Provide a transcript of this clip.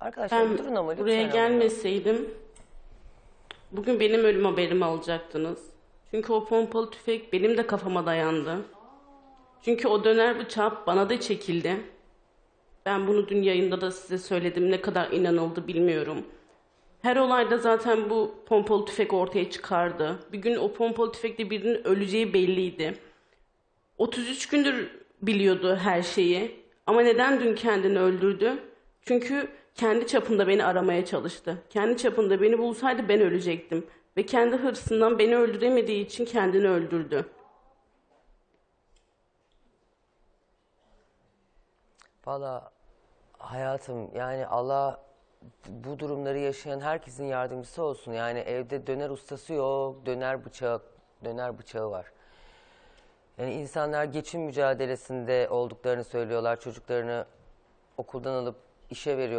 Arkadaşlar Ben durun ama lütfen. buraya ama. gelmeseydim bugün benim ölüm haberimi alacaktınız. Çünkü o pompalı tüfek benim de kafama dayandı. Çünkü o döner bıçak bana da çekildi. Ben bunu dün yayında da size söyledim. Ne kadar inanıldı bilmiyorum. Her olayda zaten bu pompalı tüfek ortaya çıkardı. Bir gün o pompalı tüfekle birinin öleceği belliydi. 33 gündür biliyordu her şeyi. Ama neden dün kendini öldürdü? Çünkü kendi çapında beni aramaya çalıştı. Kendi çapında beni bulsaydı ben ölecektim. Ve kendi hırsından beni öldüremediği için kendini öldürdü. Valla hayatım yani Allah bu durumları yaşayan herkesin yardımcısı olsun. Yani evde döner ustası yok, döner bıçağı, döner bıçağı var. Yani insanlar geçim mücadelesinde olduklarını söylüyorlar. Çocuklarını okuldan alıp işe veriyorlar.